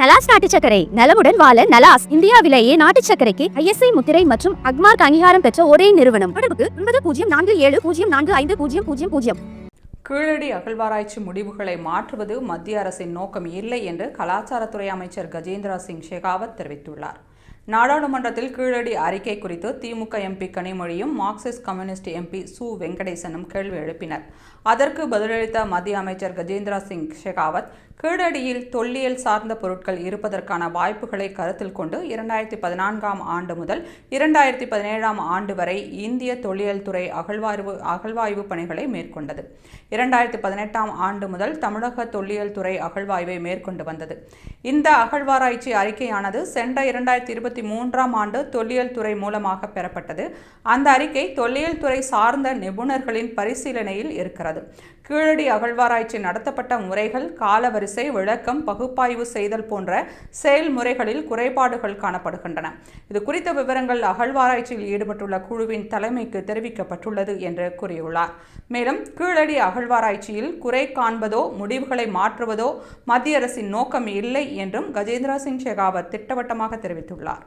நலாஸ் நாட்டு சக்கரை நலமுடன் வாழ நலாஸ் இந்தியாவிலேயே நாட்டு சக்கரைக்கு ஐஎஸ்ஐ முத்திரை மற்றும் அக்மார்க் அங்கீகாரம் பெற்ற ஒரே நிறுவனம். தொடர்புக்கு ஒன்பது பூஜ்ஜியம் நான்கு ஏழு பூஜ்ஜியம் நான்கு ஐந்து பூஜ்ஜியம் பூஜ்ஜியம் பூஜ்ஜியம். கீழடி அகழ்வாராய்ச்சி முடிவுகளை மாற்றுவது மத்திய அரசின் நோக்கம் இல்லை என்று கலாச்சாரத்துறை அமைச்சர் கஜேந்திரா சிங் ஷெகாவத் தெரிவித்துள்ளார். நாடாளுமன்றத்தில் கீழடி அறிக்கை குறித்து திமுக எம்பி கனிமொழியும் மார்க்சிஸ்ட் கம்யூனிஸ்ட் எம்பி சு. வெங்கடேசனும் கேள்வி எழுப்பினர். அதற்கு பதிலளித்த மத்திய அமைச்சர் கஜேந்திரா சிங் ஷெகாவத் கீழடியில் தொல்லியல் சார்ந்த பொருட்கள் இருப்பதற்கான வாய்ப்புகளை கருத்தில் கொண்டு இரண்டாயிரத்தி பதினான்காம் ஆண்டு முதல் இரண்டாயிரத்தி பதினேழாம் ஆண்டு வரை இந்திய தொல்லியல் துறை அகழ்வாய்வு அகழ்வாய்வு பணிகளை மேற்கொண்டது. இரண்டாயிரத்தி பதினெட்டாம் ஆண்டு முதல் தமிழக தொல்லியல் துறை அகழ்வாய்வை மேற்கொண்டு வந்தது. இந்த அகழ்வாராய்ச்சி அறிக்கையானது சென்ற இரண்டாயிரத்தி இருபத்தி இருபத்தி மூன்றாம் ஆண்டு தொல்லியல் துறை மூலமாக பெறப்பட்டது. அந்த அறிக்கை தொல்லியல் துறை சார்ந்த நிபுணர்களின் பரிசீலனையில் இருக்கிறது. கீழடி அகழ்வாராய்ச்சி நடத்தப்பட்ட முறைகள் காலவரிசை விளக்கம் பகுப்பாய்வு செய்தல் போன்ற செயல்முறைகளில் குறைபாடுகள் காணப்படுகின்றன. இது குறித்த விவரங்கள் அகழ்வாராய்ச்சியில் ஈடுபட்டுள்ள குழுவின் தலைமைக்கு தெரிவிக்கப்பட்டுள்ளது என்று கூறியுள்ளார். மேலும் கீழடி அகழ்வாராய்ச்சியில் குறை காண்பதோ முடிவுகளை மாற்றுவதோ மத்திய அரசின் நோக்கம் இல்லை என்றும் கஜேந்திரா சிங் ஷெகாவத் திட்டவட்டமாக தெரிவித்துள்ளார்.